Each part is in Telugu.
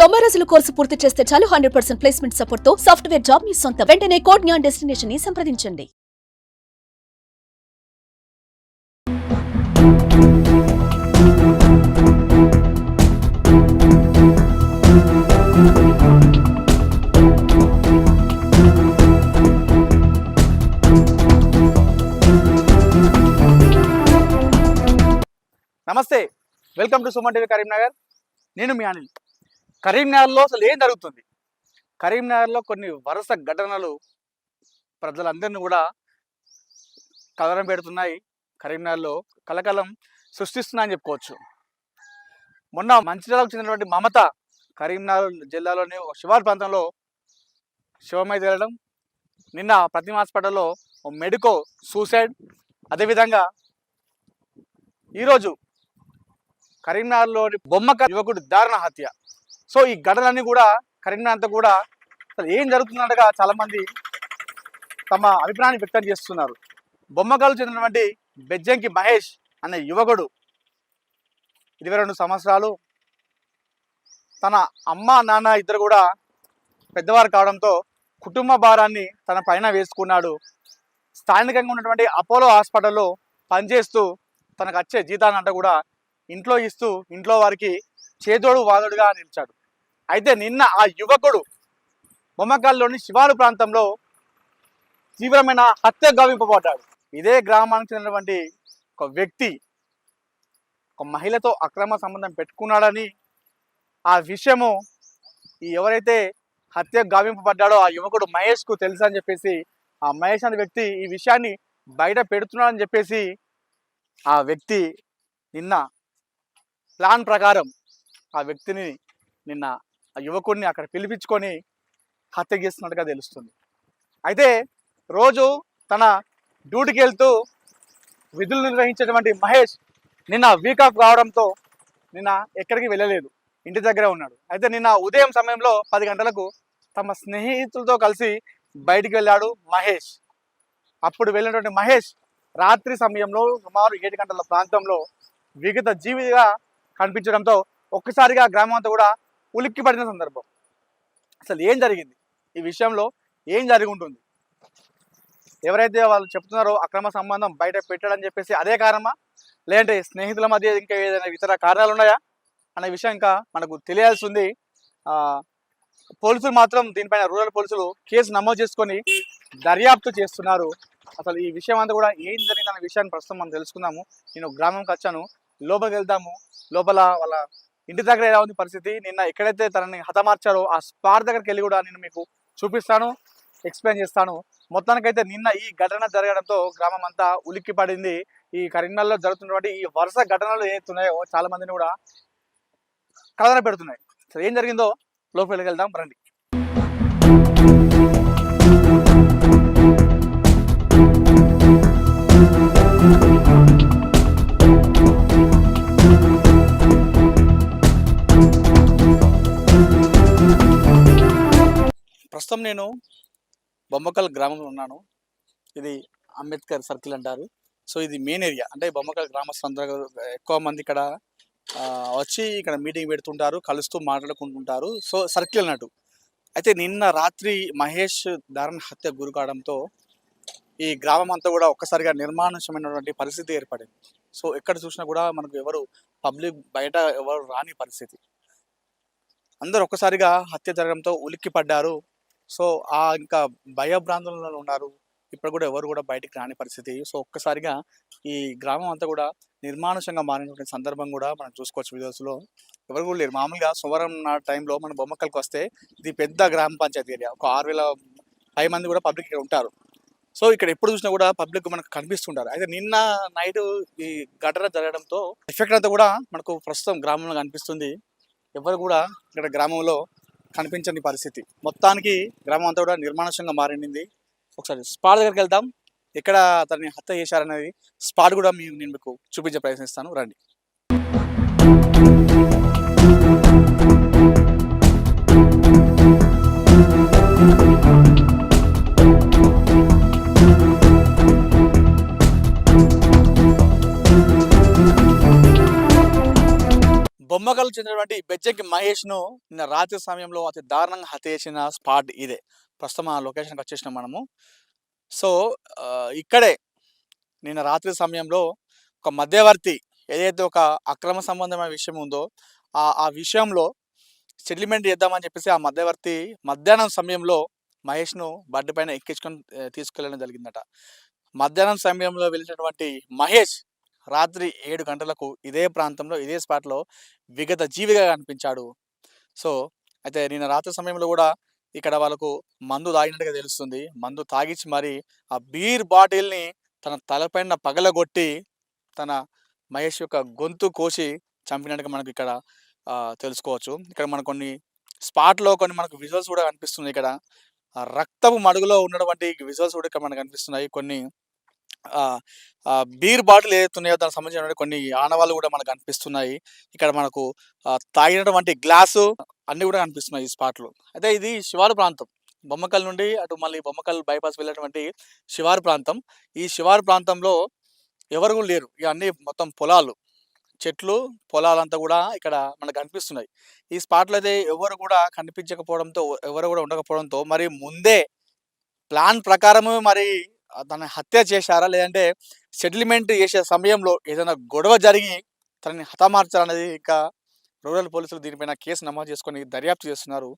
తొంభై రోజుల కోర్సు పూర్తి చేస్తే చాలు హండ్రెడ్ పర్సెంట్ ప్లేస్మెంట్ సపోర్ట్తో సాఫ్ట్వేర్ జాబ్ మీ సొంత. వెంటనే కోడ్ జ్ఞాన్ డెస్టినేషన్ని సంప్రదించండి. నమస్తే. Welcome to Suman TV Karimnagar. నేను మీ అనిల్. కరీంనగర్లో అసలు ఏం జరుగుతుంది? కరీంనగర్లో కొన్ని వరుస ఘటనలు ప్రజలందరినీ కూడా కలరం పెడుతున్నాయి. కరీంనగర్లో కలకలం సృష్టిస్తున్నాయని చెప్పుకోవచ్చు. మొన్న మంచిర్యాలకు చెందినటువంటి మమత కరీంనగర్ జిల్లాలోని ఒక శివారు ప్రాంతంలో శివమై తేలడం నిన్న ప్రతిమ హాస్పిటల్లో ఓ మెడికో సూసైడ్. అదేవిధంగా ఈరోజు కరీంనగర్లోని బొమ్మక యువకుడు దారుణ హత్య. సో ఈ ఘటనలన్నీ కూడా కరీంనగర్ అంతా కూడా అసలు ఏం జరుగుతుందంటగా చాలామంది తమ అభిప్రాయాన్ని వ్యక్తం చేస్తున్నారు. బొమ్మగాలు చెందినటువంటి బెజ్జంకి మహేష్ అనే యువకుడు ఇరవై రెండు సంవత్సరాలు. తన అమ్మ నాన్న ఇద్దరు కూడా పెద్దవారు కావడంతో కుటుంబ భారాన్ని తన పైన వేసుకున్నాడు. స్థానికంగా ఉన్నటువంటి అపోలో హాస్పిటల్లో పనిచేస్తూ తనకు వచ్చే జీతానంట కూడా ఇంట్లో ఇస్తూ ఇంట్లో వారికి చేదోడు వాదోడుగా నిలిచాడు. అయితే నిన్న ఆ యువకుడు బొమ్మకాల్లోని శివారు ప్రాంతంలో తీవ్రమైన హత్య గావింపబడ్డాడు. ఇదే గ్రామానికి చెందినటువంటి ఒక వ్యక్తి ఒక మహిళతో అక్రమ సంబంధం పెట్టుకున్నాడని ఆ విషయము ఈ ఎవరైతే హత్య గావింపబడ్డాడో ఆ యువకుడు మహేష్కు తెలుసు అని చెప్పేసి ఆ మహేష్ అనే వ్యక్తి ఈ విషయాన్ని బయట పెడుతున్నాడని చెప్పేసి ఆ వ్యక్తి నిన్న ప్లాన్ ప్రకారం ఆ వ్యక్తిని నిన్న ఆ యువకుడిని అక్కడ పిలిపించుకొని హత్య చేస్తున్నట్టుగా తెలుస్తుంది. అయితే రోజు తన డ్యూటీకి వెళ్తూ విధులు నిర్వహించేటువంటి మహేష్ నిన్న వీక్ ఆఫ్ కావడంతో నిన్న ఎక్కడికి వెళ్ళలేదు. ఇంటి దగ్గరే ఉన్నాడు. అయితే నిన్న ఉదయం సమయంలో పది గంటలకు తమ స్నేహితులతో కలిసి బయటికి వెళ్ళాడు మహేష్. అప్పుడు వెళ్ళినటువంటి మహేష్ రాత్రి సమయంలో సుమారు ఏడు గంటల ప్రాంతంలో విగత జీవిగా కనిపించడంతో ఒక్కసారిగా గ్రామం అంతా కూడా ఉలిక్కి పడిన సందర్భం. అసలు ఏం జరిగింది? ఈ విషయంలో ఏం జరిగి ఉంటుంది? ఎవరైతే వాళ్ళు చెప్తున్నారో అక్రమ సంబంధం బయట పెట్టాడని చెప్పేసి అదే కారణమా? లేదంటే స్నేహితుల మధ్య ఇంకా ఏదైనా ఇతర కారణాలు ఉన్నాయా? అనే విషయం ఇంకా మనకు తెలియాల్సి ఉంది ఆ, పోలీసులు మాత్రం దీనిపైన రూరల్ పోలీసులు కేసు నమోదు చేసుకొని దర్యాప్తు చేస్తున్నారు. అసలు ఈ విషయం అంతా కూడా ఏం జరిగిందనే విషయాన్ని ప్రస్తుతం మనం తెలుసుకుందాము. నేను గ్రామంకి వచ్చాను. లోపలికి వెళ్దాము. లోపల వాళ్ళ ఇంటి దగ్గర ఎలా ఉంది పరిస్థితి? నిన్న ఎక్కడైతే తనని హతమార్చారో ఆ స్పాట్ దగ్గరికి వెళ్ళి కూడా నేను మీకు చూపిస్తాను ఎక్స్ప్లెయిన్ చేస్తాను. మొత్తానికైతే నిన్న ఈ ఘటన జరగడంతో గ్రామం అంతా ఉలిక్కి పడింది ఈ కరీంనగర్లో జరుగుతున్నటువంటి ఈ వరుస ఘటనలు ఏతున్నాయో చాలా మందిని కూడా కలవర పెడుతున్నాయి సరే ఏం జరిగిందో లోపలికి వెళ్దాం రండి. ప్రస్తుతం నేను బొమ్మకల్ గ్రామంలో ఉన్నాను. ఇది అంబేద్కర్ సర్కిల్ అంటారు. సో ఇది మెయిన్ ఏరియా. అంటే బొమ్మకల్ గ్రామస్తులందరూ ఎక్కువ మంది ఇక్కడ వచ్చి ఇక్కడ మీటింగ్ పెడుతుంటారు కలుస్తూ మాట్లాడుకుంటుంటారు. సో సర్కిల్ అన్నట్టు. అయితే నిన్న రాత్రి మహేష్ దారుణ హత్య గురి కావడంతో ఈ గ్రామం అంతా కూడా ఒక్కసారిగా నిర్మానుష్యమైనటువంటి పరిస్థితి ఏర్పడింది. సో ఎక్కడ చూసినా కూడా మనకు ఎవరు పబ్లిక్ బయట ఎవరు రాని పరిస్థితి. అందరూ ఒక్కసారిగా హత్య జరగడంతో ఉలిక్కి పడ్డారు సో ఆ ఇంకా భయభ్రాంతులలో ఉన్నారు. ఇప్పుడు కూడా ఎవరు కూడా బయటికి రాని పరిస్థితి. సో ఒక్కసారిగా ఈ గ్రామం అంతా కూడా నిర్మానుషంగా మారినటువంటి సందర్భం కూడా మనం చూసుకోవచ్చు వీడియోస్లో. ఎవరు కూడా లేరు. మామూలుగా సువరం టైంలో మన బొమ్మకల్కి వస్తే ఇది పెద్ద గ్రామ పంచాయతీ ఏరియా. ఒక ఆరు వేల పై మంది కూడా పబ్లిక్ ఇక్కడ ఉంటారు. సో ఇక్కడ ఎప్పుడు చూసినా కూడా పబ్లిక్ మనకు కనిపిస్తుంటారు. అయితే నిన్న నైట్ ఈ ఘటన జరగడంతో ఎఫెక్ట్ అంతా కూడా మనకు ప్రస్తుతం గ్రామంలో కనిపిస్తుంది. ఎవరు కూడా ఇక్కడ గ్రామంలో కనిపించని పరిస్థితి. మొత్తానికి గ్రామం అంతా కూడా నిర్మానుషంగా మారింది. ఒకసారి స్పాట్ దగ్గరికి వెళ్దాం. ఎక్కడ అతన్ని హత్య చేశారనేది స్పాట్ కూడా మీ నేను మీకు చూపించే ప్రయత్నిస్తాను. రండి. బొమ్మకల్ చెందినటువంటి బెజ్జంకి మహేష్ను నిన్న రాత్రి సమయంలో అతి దారుణంగా హత్య చేసిన స్పాట్ ఇదే. ప్రస్తుతం ఆ లొకేషన్కి వచ్చేసినాం మనము. సో ఇక్కడే నిన్న రాత్రి సమయంలో ఒక మధ్యవర్తి ఏదైతే ఒక అక్రమ సంబంధమైన విషయం ఉందో ఆ ఆ విషయంలో సెటిల్మెంట్ చేద్దామని చెప్పేసి ఆ మధ్యవర్తి మధ్యాహ్నం సమయంలో మహేష్ను బండి పైన ఎక్కించుకొని తీసుకెళ్ళడం జరిగిందట. మధ్యాహ్నం సమయంలో వెళ్ళినటువంటి మహేష్ రాత్రి ఏడు గంటలకు ఇదే ప్రాంతంలో ఇదే స్పాట్లో విగత జీవిగా కనిపించాడు. సో అయితే నిన్న రాత్రి సమయంలో కూడా ఇక్కడ వాళ్ళకు మందు తాగినట్టుగా తెలుస్తుంది. మందు తాగించి మరి ఆ బీర్ బాటిల్ని తన తలపైన పగలగొట్టి తన మహేష్ యొక్క గొంతు కోసి చంపినట్టుగా మనకు ఇక్కడ తెలుసుకోవచ్చు. ఇక్కడ మనకు కొన్ని స్పాట్లో కొన్ని మనకు విజువల్స్ కూడా కనిపిస్తుంది ఇక్కడ. రక్తపు మడుగులో ఉన్నటువంటి విజువల్స్ కూడా ఇక్కడ మనకు కనిపిస్తున్నాయి. కొన్ని బీర్ బాటిల్ ఏదైతున్నాయో దానికి సంబంధించిన కొన్ని ఆనవాళ్ళు కూడా మనకు కనిపిస్తున్నాయి. ఇక్కడ మనకు తాగినటువంటి గ్లాసు అన్ని కూడా కనిపిస్తున్నాయి ఈ స్పాట్లు. అయితే ఇది శివారు ప్రాంతం. బొమ్మకల్ నుండి అటు మళ్ళీ బొమ్మకల్ బైపాస్ వెళ్ళేటువంటి శివారు ప్రాంతం. ఈ శివారు ప్రాంతంలో ఎవరు కూడా లేరు. ఇక అన్ని మొత్తం పొలాలు. చెట్లు పొలాలంతా కూడా ఇక్కడ మనకు కనిపిస్తున్నాయి. ఈ స్పాట్లో అయితే ఎవరు కూడా కనిపించకపోవడంతో ఎవరు కూడా ఉండకపోవడంతో మరి ముందే ప్లాన్ ప్రకారము మరి తనని హత్య చేశారా? లేదంటే సెటిల్మెంట్ చేసే సమయంలో ఏదైనా గొడవ జరిగి తనని హతమార్చాలనేది ఇంకా రూరల్ పోలీసులు దీనిపైన కేసు నమోదు చేసుకొని దర్యాప్తు చేస్తున్నారు.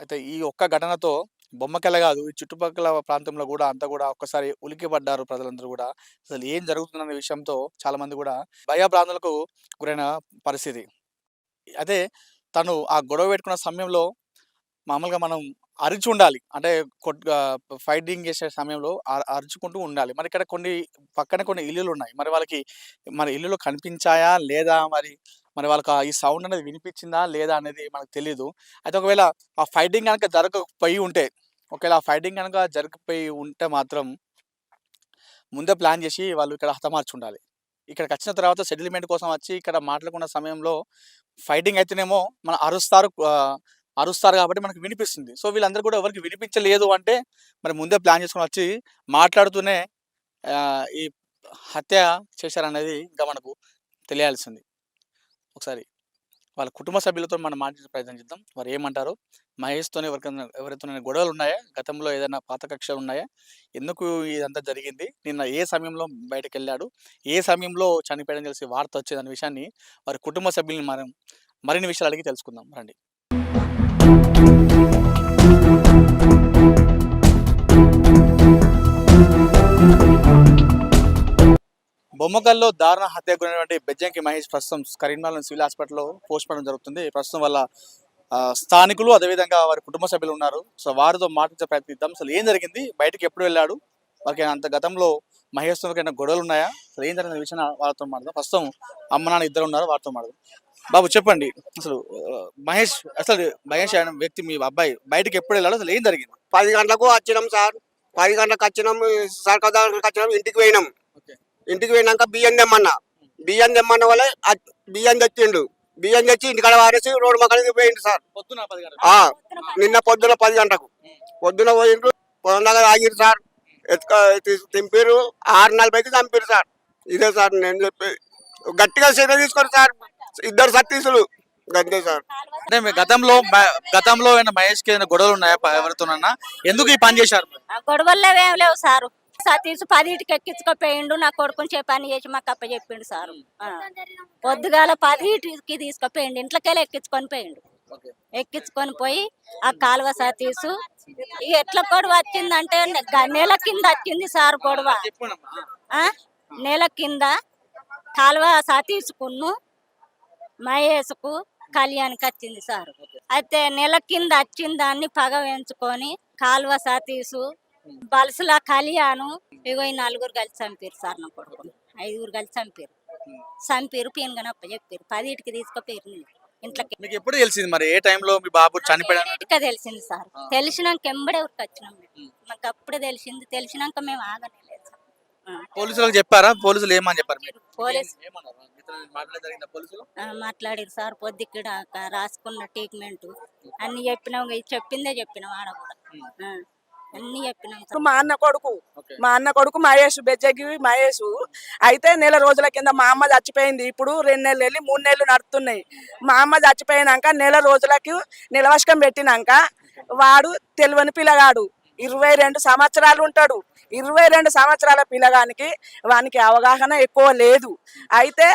అయితే ఈ ఒక్క ఘటనతో బొమ్మకెల కాదు ఈ చుట్టుపక్కల ప్రాంతంలో కూడా అంతా కూడా ఒక్కసారి ఉలికిపడ్డారు ప్రజలందరూ కూడా. అసలు ఏం జరుగుతుందనే విషయంతో చాలామంది కూడా భయభ్రాంతులకు గురైన పరిస్థితి. అదే తను ఆ గొడవ పెట్టుకున్న సమయంలో మామూలుగా మనం అరిచి ఉండాలి అంటే ఫైటింగ్ చేసే సమయంలో అరుచుకుంటూ ఉండాలి. మరి ఇక్కడ కొన్ని పక్కన కొన్ని ఇల్లులు ఉన్నాయి మరి వాళ్ళకి మరి ఇల్లులు కనిపించాయా? లేదా? మరి మరి వాళ్ళకి ఆ ఈ సౌండ్ అనేది వినిపించిందా? లేదా? అనేది మనకు తెలియదు అయితే ఒకవేళ ఆ ఫైటింగ్ కనుక జరగకపోయి ఉంటే ఒకవేళ ఆ ఫైటింగ్ కనుక జరగకపోయి ఉంటే మాత్రం ముందే ప్లాన్ చేసి వాళ్ళు ఇక్కడ హతమార్చి ఉండాలి ఇక్కడికి వచ్చిన తర్వాత సెటిల్మెంట్ కోసం వచ్చి ఇక్కడ మాట్లాడుకున్న సమయంలో ఫైటింగ్ అయితేనేమో మన అరుస్తారు అరుస్తారు కాబట్టి మనకు వినిపిస్తుంది. సో వీళ్ళందరూ కూడా ఎవరికి వినిపించలేదు అంటే మరి ముందే ప్లాన్ చేసుకొని వచ్చి మాట్లాడుతూనే ఈ హత్య చేశారనేది ఇంకా మనకు తెలియాల్సింది. ఒకసారి వాళ్ళ కుటుంబ సభ్యులతో మనం మాట్లాడే ప్రయత్నం చేద్దాం. వారు ఏమంటారు మహేష్తో ఎవరికైనా ఎవరితో గొడవలు ఉన్నాయా? గతంలో ఏదైనా పాత కక్షలు ఉన్నాయా? ఎందుకు ఇదంతా జరిగింది? నిన్న ఏ సమయంలో బయటకు వెళ్ళాడు ఏ సమయంలో చనిపోయాడని తెలిసి వార్త వచ్చేదనే విషయాన్ని వారి కుటుంబ సభ్యుల్ని మనం మరిన్ని విషయాలు అడిగి తెలుసుకుందాం. రండి. బొమ్మకల్లో దారుణ హత్యకు గురైనటువంటి బెజ్జంకి మహేష్ ప్రస్తుతం కరీంనగర్ సివిల్ హాస్పిటల్లో పోస్ట్ మార్టం జరుగుతుంది. ప్రస్తుతం వాళ్ళ ఆ, స్థానికులు అదేవిధంగా వారి కుటుంబ సభ్యులు ఉన్నారు. సో వారితో మాట్లాడే ప్రయత్నిద్దాం. అసలు ఏం జరిగింది? బయటికి ఎప్పుడు వెళ్ళాడు? వారికి అంత గతంలో మహేష్తో ఏమైనా గొడవలు ఉన్నాయా? అసలు ఏం జరిగిన విషయం వాళ్ళతో మాట్లాడదాం. ప్రస్తుతం అమ్మ నాన్న ఇద్దరు ఉన్నారు వారితో మాట్లాడదాం. బాబు చెప్పండి. అసలు మహేష్ అసలు మహేష్ అనే వ్యక్తి మీ అబ్బాయి బయటికి ఎప్పుడు వెళ్ళాడు? అసలు ఏం జరిగింది? పది గంటలకు వచ్చినాం సార్. పది గంటలకు వచ్చినాం. సర్కార్ దగ్గరకు వచ్చినాం. ఇంటికి పోయినాం. ఓకే. ఇంటికి పోయినాక బియ్యం తెమ్మన్నా. బియ్యం తెమ్మన్న వల్ల బియ్యం తెచ్చిండు. బియ్యం తెచ్చి ఇంటికాడ వారేసి రోడ్డు మక్కడికి పోయిండు సార్. నిన్న పొద్దున పది గంటలకు. పొద్దున పోయిండ్రు పొలం దగ్గర ఆగిరు సార్. ఎత్తుక తింపిరు ఆరు నలభైకి చంపిరు సార్. ఇదే సార్ నేను చెప్పేది గట్టిగా చర్య తీసుకోరు సార్. ఇద్దరు సతీసులు. గంతే సార్. అంటే గతంలో గతంలో ఏమైనా మహేష్కి గొడవలు ఉన్నాయా ఎవరితోనన్నా? ఎందుకు ఈ పని చేశారు? ఏం లేవు సారు. సతీష్ పదిటికి ఎక్కించుకోపోయిండు నా కొడుకుని చే పని చేసి మాకు అప్ప చెప్పిండు సారు. పొద్దుగాల పదిటికి తీసుకుపోయిండు ఇంట్లోకెళ్ళి ఎక్కించుకొని పోయిండు. ఎక్కించుకొని పోయి ఆ కాలువ సతీసు ఎట్ల గొడవ వచ్చిందంటే నెల కింద వచ్చింది సార్ గొడవ. ఆ? నెల కింద కాలువ సతీసుకును మహేష్కు కళ్యాణ్కి వచ్చింది సార్. అయితే నెల కింద వచ్చిన దాన్ని పగ వేయించుకొని కాలువ సతీసు బలసుల కళ్యాణు ఇగో ఈ నలుగురు కలిసి చంపారు సార్ నా కొడుకుని ఐదుగురు కలిసి చంపారు చంపారు పీనుగనప్ప చెప్పారు పదిటికి తీసుకుపోయారు ఇంట్లోకి మీకు ఎప్పుడు తెలిసింది మరి? ఏ టైంలో మీ బాబు చనిపోయాడు? తెలిసింది సార్. తెలిసినాక ఎంబడే ఊరికి వచ్చినాం. మాకు అప్పుడే తెలిసింది. తెలిసినాక మేము ఆగలేదు సార్. ఆ. పోలీసులకు చెప్పారా? పోలీసులు ఏమని చెప్పారు మాట్లాడారు సార్. పొద్దుక్కడ రాసుకున్న ట్రీట్మెంట్ అన్ని చెప్పినాం. చెప్పిందే చెప్పినాం ఆడ కూడా. అన్ని చెప్పినాం మా అన్న కొడుకు. మా అన్న కొడుకు మహేష్ బెజ్జగి మహేష్. అయితే నెల రోజుల కింద మా అమ్మ చచ్చిపోయింది. ఇప్పుడు రెండు నెలలు వెళ్ళి మూడు నెలలు నడుస్తున్నాయి మా అమ్మ చచ్చిపోయినాక నెల రోజులకి నిలవశకం పెట్టినాక వాడు తెలివని పిల్లగాడు. ఇరవై రెండు సంవత్సరాలు ఉంటాడు. ఇరవై రెండు సంవత్సరాల పిల్లగానికి వానికి అవగాహన ఎక్కువ లేదు. అయితే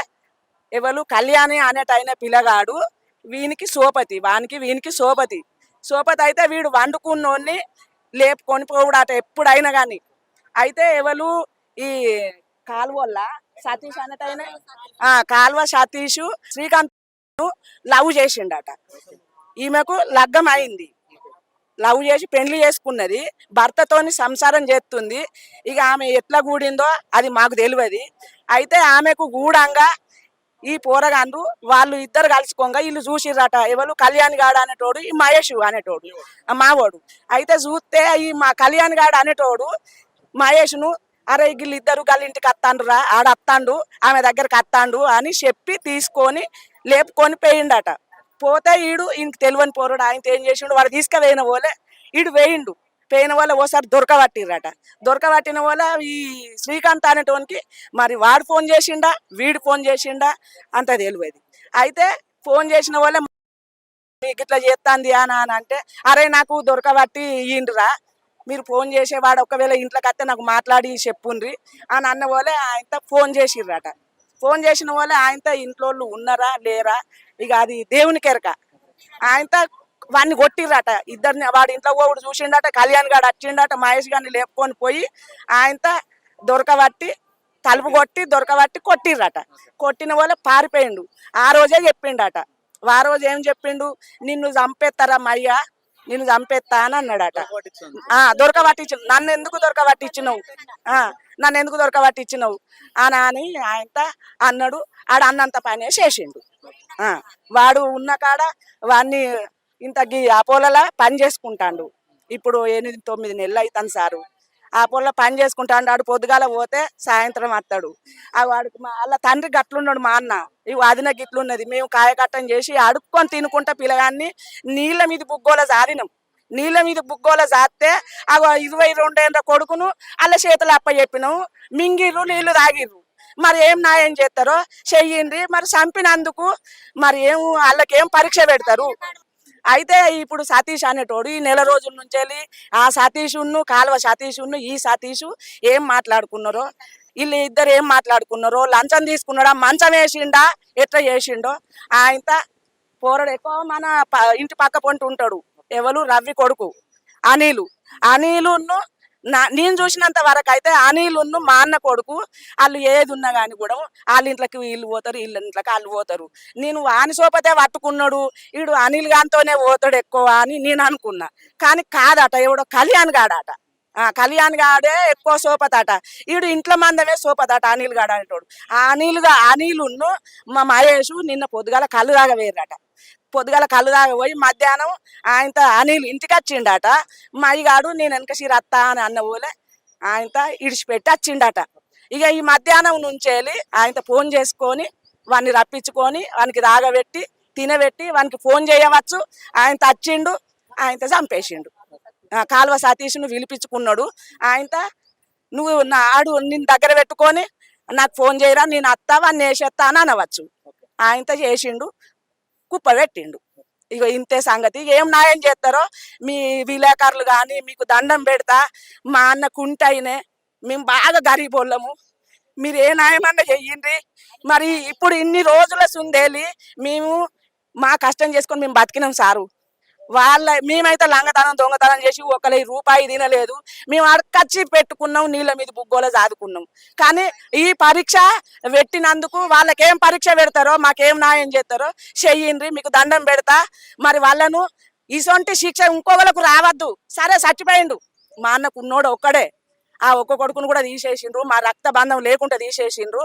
ఎవరు కళ్యాణి అనేటైన పిల్లగాడు వీనికి సోపతి వానికి వీనికి సోపతి. సోపతి అయితే వీడు వండుకున్నోన్ని లేపుకొని పోవుడాట ఎప్పుడైనా కానీ అయితే ఎవరు ఈ కాలువల్ల సతీష్ అన్నటైన ఆ, కాలువ సతీష్ శ్రీకాంత్ లవ్ చేసిండట. ఈమెకు లగ్గం అయింది. లవ్ చేసి పెళ్ళి చేసుకున్నది. భర్తతోని సంసారం చేస్తుంది ఇక ఆమె ఎట్లా కూడిందో అది మాకు తెలియదు అయితే ఆమెకు గూడంగా ఈ పోరగాండ్రు వాళ్ళు ఇద్దరు కలుసుకోగా వీళ్ళు చూసిర్రట. ఎవరు? కళ్యాణ్ గాడు అనేటోడు ఈ మహేష్ అనేటోడు ఆ మావోడు. అయితే చూస్తే ఈ మా కళ్యాణ్ గాడు అనేటోడు మహేష్ను అరే వీళ్ళిద్దరు గల ఇంటికి అత్తాండు రా ఆడ అత్తాండు ఆమె దగ్గరికి అత్తాండు అని చెప్పి తీసుకొని లేపుకొని పోయిండట. పోతే ఈడు ఈయనకి తెలియని పోరుడు ఆయన ఏం చేసిండు? వాడు తీసుకుపోయిన పోలే ఈడు వేయిండు. పోయిన వల్ల ఓసారి దొరకబట్టిర్రట. దొరకబట్టిన వల్ల ఈ శ్రీకాంత్ అనేటోనికి మరి వాడు ఫోన్ చేసిండా వీడు ఫోన్ చేసిండా అంత తెలియదు అయితే ఫోన్ చేసిన వాళ్ళ మీకు ఇట్లా చేస్తాంది అని అని అంటే అరే నాకు దొరకబట్టి ఇయ్యండిరా మీరు ఫోన్ చేసేవాడు ఒకవేళ ఇంట్లోకి వస్తే నాకు మాట్లాడి చెప్పుండ్రి అని అన్న వాళ్ళే ఆయనతో ఫోన్ చేసిర్రట. ఫోన్ చేసిన వాళ్ళే ఆయనతో ఇంట్లో వాళ్ళు ఉన్నారా లేరా ఇక అది దేవుని కెరక. ఆయనతో వాడిని కొట్టిర్రట. ఇద్దరిని వాడి ఇంట్లో ఒకడు చూసిండట కళ్యాణ్ గారు వచ్చిండట మహేష్ గారిని లేపుకొని పోయి ఆయనతో దొరకబట్టి తలుపు కొట్టి దొరకబట్టి కొట్టిర్రట. కొట్టిన వల్ల పారిపోయిండు. ఆ రోజే చెప్పిండట. ఆ రోజు ఏం చెప్పిండు? నిన్ను చంపేస్తారా మయ్యా? నిన్ను చంపేస్తా అని అన్నాడట. ఆ దొరకబట్టించు నన్ను ఎందుకు దొరకబట్టించినావు ఆ నన్ను ఎందుకు దొరకబట్టించినావు అని అని ఆయన అన్నాడు. ఆడ అన్నంత పని చేసిండు. ఆ వాడు ఉన్న కాడ వాడిని ఇంత గీ అపోలలో పని చేసుకుంటాడు. ఇప్పుడు ఎనిమిది తొమ్మిది నెలలు అవుతాను సారు. ఆ పొలంలో పని చేసుకుంటాడు. ఆడు పొద్దుగాల పోతే సాయంత్రం వస్తాడు. ఆ వాడికి మా వాళ్ళ తండ్రి గట్లున్నాడు మా అన్న. ఇవి అదిన గిట్లున్నది. మేము కాయకట్టం చేసి అడుక్కొని తినుకుంటా పిల్లగాన్ని నీళ్ళ మీద బుగ్గోల జారినాం. నీళ్ళ మీద బుగ్గోల జాస్తే ఆ ఇరవై రెండేళ్ళ కొడుకును వాళ్ళ చేతులు అప్ప చెప్పినాం మింగిర్రు నీళ్ళు తాగిర్రు. మరి ఏం న్యాయం చేస్తారో? చెయ్యండి మరి చంపినందుకు మరి ఏం వాళ్ళకేం పరీక్ష పెడతారు? అయితే ఇప్పుడు సతీష్ అనేటోడు ఈ నెల రోజుల నుంచి ఆ సతీషును కాలువ సతీషును ఈ సతీషు ఏం మాట్లాడుకున్నారో వీళ్ళు ఇద్దరు ఏం మాట్లాడుకున్నారో లంచం తీసుకున్నాడా మంచం వేసిండా ఎట్లా చేసిండో ఆయన పోరడు ఎక్కువ మన ప- ఇంటి పక్క పొంటి ఉంటాడు ఎవరు? రవి కొడుకు అనిలు. అనిలును నా నేను చూసినంత వరకు అయితే అనిలును మా అన్న కొడుకు వాళ్ళు ఏది ఉన్నా కానీ కూడా వాళ్ళ ఇంట్లోకి వీళ్ళు పోతారు వీళ్ళ ఇంట్లోకి వాళ్ళు పోతారు. నేను వాని సోపతే పట్టుకున్నాడు వీడు అనిల్ గాంతోనే పోతాడు ఎక్కువ అని నేను అనుకున్నా. కానీ కాదట ఎవడో కళ్యాణ్ గాడట. ఆ కళ్యాణ్ గాడే ఎక్కువ సోపతట. వీడు ఇంట్లో మందమే సోపతట అనిల్ గాడు అనేటోడు. ఆ అనిల్గా అనిలున్ను మా మహేష్ నిన్న పొద్దుగాల కళ్ళు దాగా వేరట పొద్దుగాల కళ్ళు దాకా పోయి మధ్యాహ్నం ఆయనతో అనిల్ ఇంటికి వచ్చిండట. మా అయ్యగాడు నేను వెనక సిరత్తా అని అన్న ఊలే ఆయనతో ఇడిచిపెట్టి వచ్చిండట. ఇక ఈ మధ్యాహ్నం నుంచి వెళ్ళి ఆయనతో ఫోన్ చేసుకొని వాడిని రప్పించుకొని వానికి రాగబెట్టి తినబెట్టి వానికి ఫోన్ చేయవచ్చు. ఆయన వచ్చిండు ఆయనతో చంపేసిండు. ఆ, కాలువ సతీష్ను పిలిపించుకున్నాడు. ఆయనతో నువ్వు నా ఆడు నిన్ను దగ్గర పెట్టుకొని నాకు ఫోన్ చేయరా నేను అత్తా వాడిని వేసేస్తా అని అనవచ్చు. ఆయనతో చేసిండు. కుప్ప పెట్టిండు ఇక ఇంతే సంగతి. ఏం న్యాయం చేస్తారో మీ విలేకరులు కానీ మీకు దండం పెడతా మా అన్న కుంటైనే మేము బాగా గరీబోళ్ళము. మీరు ఏ న్యాయమన్నా చెయ్యండి. మరి ఇప్పుడు ఇన్ని రోజుల సుందేలి మేము మా కష్టం చేసుకొని మేము బతికినాం సారు. వాళ్ళ మేమైతే లంగతనం దొంగతనం చేసి ఒకరి రూపాయి తినలేదు. మేము అడకచ్చి పెట్టుకున్నాం నీళ్ళ మీద బుగ్గోల చాదుకున్నాం కానీ ఈ పరీక్ష పెట్టినందుకు వాళ్ళకేం పరీక్ష పెడతారో మాకేం న్యాయం చేస్తారో చెయ్యండి మీకు దండం పెడతా. మరి వాళ్ళను ఇసొంటి శిక్ష ఇంకొకరికి రావద్దు. సరే చచ్చిపోయిండు. మా అన్నకు ఉన్నోడు ఒక్కడే. ఆ ఒక్క కొడుకును కూడా తీసేసిండ్రు. మా రక్త బంధం లేకుండా తీసేసిండ్రు.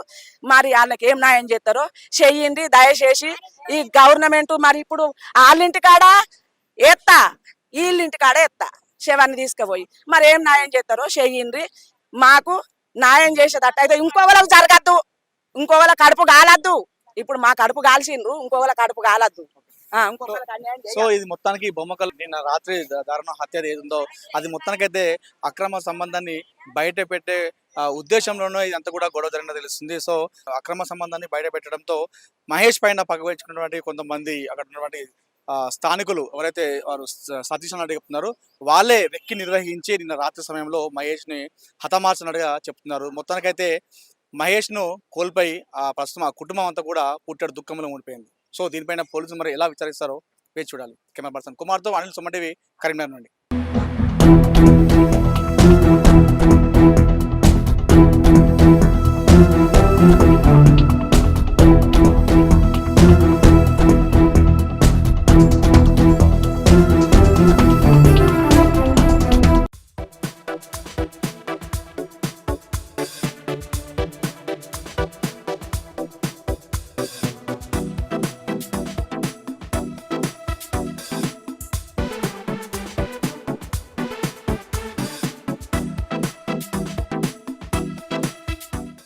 మరి వాళ్ళకి ఏం న్యాయం చేస్తారో చెయ్యండి. దయచేసి ఈ గవర్నమెంట్ మరి ఇప్పుడు వాళ్ళింటి కాడ ఎత్తా. వీళ్ళింటి కాడ ఎత్తా. శవాన్ని తీసుకుపోయి. మరి ఏం న్యాయం చేస్తారో చెయ్యండి మాకు న్యాయం చేసేటట్టు అయితే ఇంకోవలకు జరగద్దు. ఇంకోవల కడుపు కాలద్దు ఇప్పుడు మా కడుపు కాల్చిండ్రు ఇంకోవల కడుపు కాలద్దు సో. ఇది మొత్తానికి బొమ్మకల్ నిన్న రాత్రి దారుణ హత్య ఏది ఉందో అది మొత్తానికైతే అక్రమ సంబంధాన్ని బయట పెట్టే ఉద్దేశంలోనూ ఇదంతా కూడా గొడవ జరిగిన తెలుస్తుంది. సో అక్రమ సంబంధాన్ని బయట పెట్టడంతో మహేష్ పైన పగవేర్చుకున్నటువంటి కొంతమంది అక్కడ ఉన్నటువంటి స్థానికులు ఎవరైతే వారు సతీష్ అన్నట్టు చెప్తున్నారు వాళ్ళే రెక్కి నిర్వహించి నిన్న రాత్రి సమయంలో మహేష్ని హతమార్చినట్టుగా చెప్తున్నారు. మొత్తానికైతే మహేష్ను కోల్పోయి ఆ ప్రస్తుతం ఆ కుటుంబం అంతా కూడా పుట్టాడు దుఃఖంలో ఉండిపోయింది. సో దీనిపైన పోలీసులు మరి ఎలా విచారిస్తారో వేచి చూడాలి. కెమెరా పర్సన్ కుమార్తో అనిల్ సుమ్మటివి కరీంనగర్ నుండి.